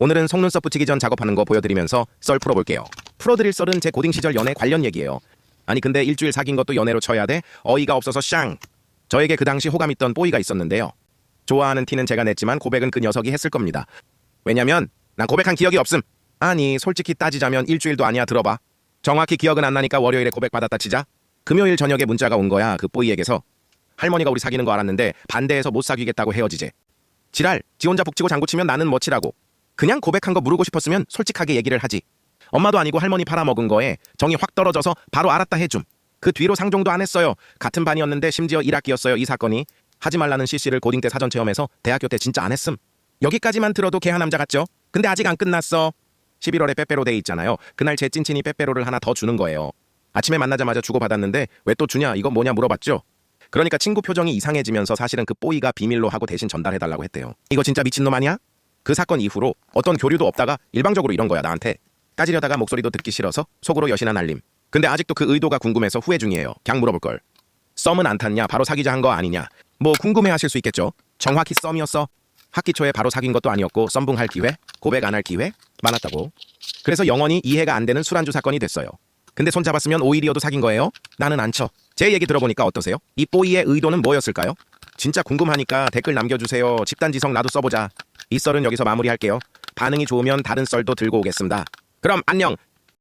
오늘은 속눈썹 붙이기 전 작업하는 거 보여드리면서 썰 풀어볼게요. 풀어드릴 썰은 제 고딩 시절 연애 관련 얘기예요. 아니 근데 일주일 사귄 것도 연애로 쳐야 돼? 어이가 없어서 샹! 저에게 그 당시 호감 있던 뽀이가 있었는데요. 좋아하는 티는 제가 냈지만 고백은 그 녀석이 했을 겁니다. 왜냐면 난 고백한 기억이 없음. 아니 솔직히 따지자면 일주일도 아니야 들어봐. 정확히 기억은 안 나니까 월요일에 고백받았다 치자. 금요일 저녁에 문자가 온 거야 그 뽀이에게서. 할머니가 우리 사귀는 거 알았는데 반대해서 못 사귀겠다고 헤어지재. 지랄 지 혼자 북치고 장구치면 나는 뭐 치라고. 그냥 고백한 거 물고 싶었으면 솔직하게 얘기를 하지. 엄마도 아니고 할머니 팔아먹은 거에 정이 확 떨어져서 바로 알았다 해줌. 그 뒤로 상종도 안 했어요. 같은 반이었는데 심지어 1학기였어요 이 사건이. 하지 말라는 CC를 고딩 때 사전 체험해서 대학교 때 진짜 안 했음. 여기까지만 들어도 개한 남자 같죠? 근데 아직 안 끝났어. 11월에 빼빼로 데이 있잖아요. 그날 제 찐친이 빼빼로를 하나 더 주는 거예요. 아침에 만나자마자 주고받았는데 왜 또 주냐 이건 뭐냐 물어봤죠. 그러니까 친구 표정이 이상해지면서 사실은 그 뽀이가 비밀로 하고 대신 전달해달라고 했대요. 이거 진짜 미친놈 아니야? 그 사건 이후로 어떤 교류도 없다가 일방적으로 이런 거야 나한테. 까지려다가 목소리도 듣기 싫어서 속으로 여신한 알림. 근데 아직도 그 의도가 궁금해서 후회 중이에요. 그냥 물어볼 걸. 썸은 안 탔냐? 바로 사귀자 한 거 아니냐? 뭐 궁금해하실 수 있겠죠. 정확히 썸이었어. 학기 초에 바로 사귄 것도 아니었고 썸붕할 기회, 고백 안 할 기회 많았다고. 그래서 영원히 이해가 안 되는 술안주 사건이 됐어요. 근데 손 잡았으면 오일이어도 사귄 거예요? 나는 안 쳐. 제 얘기 들어보니까 어떠세요? 이 뽀이의 의도는 뭐였을까요? 진짜 궁금하니까 댓글 남겨주세요. 집단지성 나도 써보자. 이 썰은 여기서 마무리할게요. 반응이 좋으면 다른 썰도 들고 오겠습니다. 그럼 안녕.